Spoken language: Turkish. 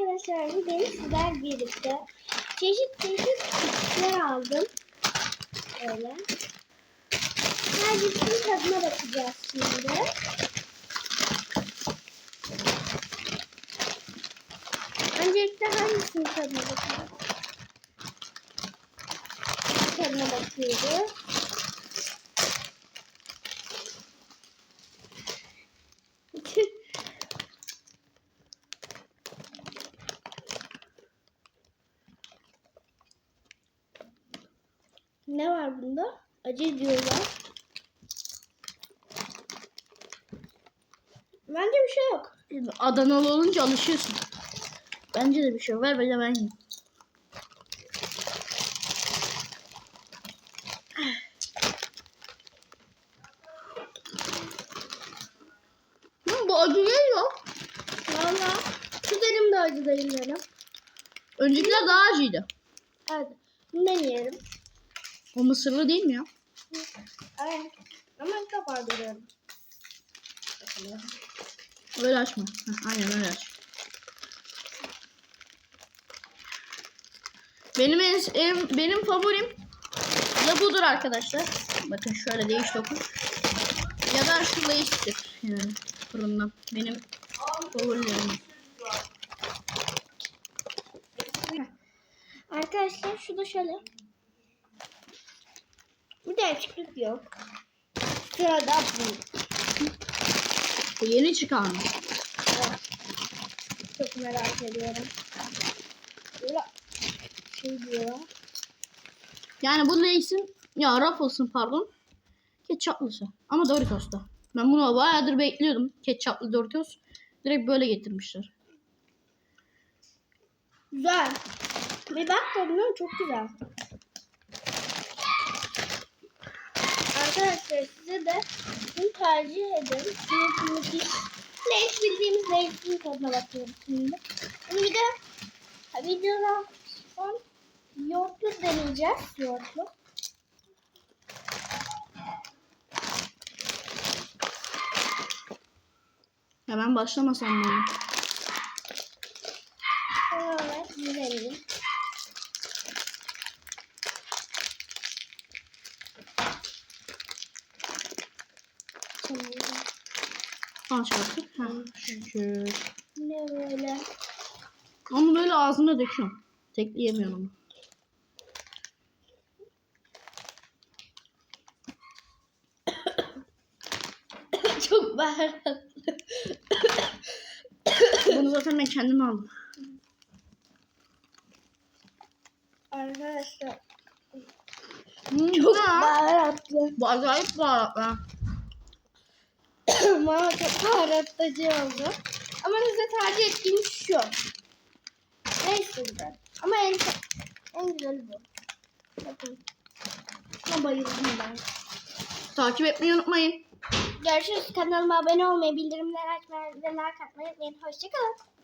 arkadaşlar bugün sizler birlikte çeşit çeşit çiçekler aldım. Öyle. Her birisinin tadına bakacağız şimdi. Öncelikle hangisinin tadına bakalım? Tadına bakıyoruz. Ne var bunda? Acı diyorlar. Bence bir şey yok. Adanalı olunca alışıyorsun. Bence de bir şey yok. Ver bana ben yiyeyim. Bu acı değil ya. Valla. Şu de acı değil yarım. Öncekiler daha acıydı. Evet. Bunu deneyelim. O mısırlı değil mi ya? Evet. Ama görüyorum. Öyle açma. Heh, aynen öyle aç. Benim en, en- benim favorim ya budur arkadaşlar. Bakın şöyle değiş dokun. Ya da şu Lay's'tir. Yani fırından. Benim favorilerim. Arkadaşlar şu da şöyle. Bir de açıklık yok. Sırada bu. Bu yeni çıkan. Çok merak ediyorum. Böyle şey diyor. Yani bu Lay's'in ya Ruffles'ın pardon. Ketçaplısı. Ama Doritos'ta. Ben bunu bayağıdır bekliyordum. Ketçaplı Doritos. Direkt böyle getirmişler. Güzel. Bir bak tadına çok güzel. Arkadaşlar size de bunu tercih edin. Çünkü müthiş. Lays bildiğimiz Lays'in tadına bakıyorum şimdi. Şimdi bir de ha, videoda son yoğurtlu deneyeceğiz. Yoğurtlu. Ben başlamasam mı? Evet, bir Artık. Ha, şükür. Ne böyle? Onu böyle ağzına döküyorum. Tekleyemiyorum onu. Çok baharatlı. Bunu zaten ben kendim aldım. Arkadaşlar Hmm, çok baharatlı. Bu acayip baharatlı. Bana çok baharatlıcı oldu. Ama size tercih ettiğim şu. Neyse güzel. Ama en, en güzeli bu. Bakın. Buna bayıldım ben. Takip etmeyi unutmayın. Görüşürüz. Kanalıma abone olmayı, bildirimleri açmayı ve like atmayı unutmayın. Hoşçakalın.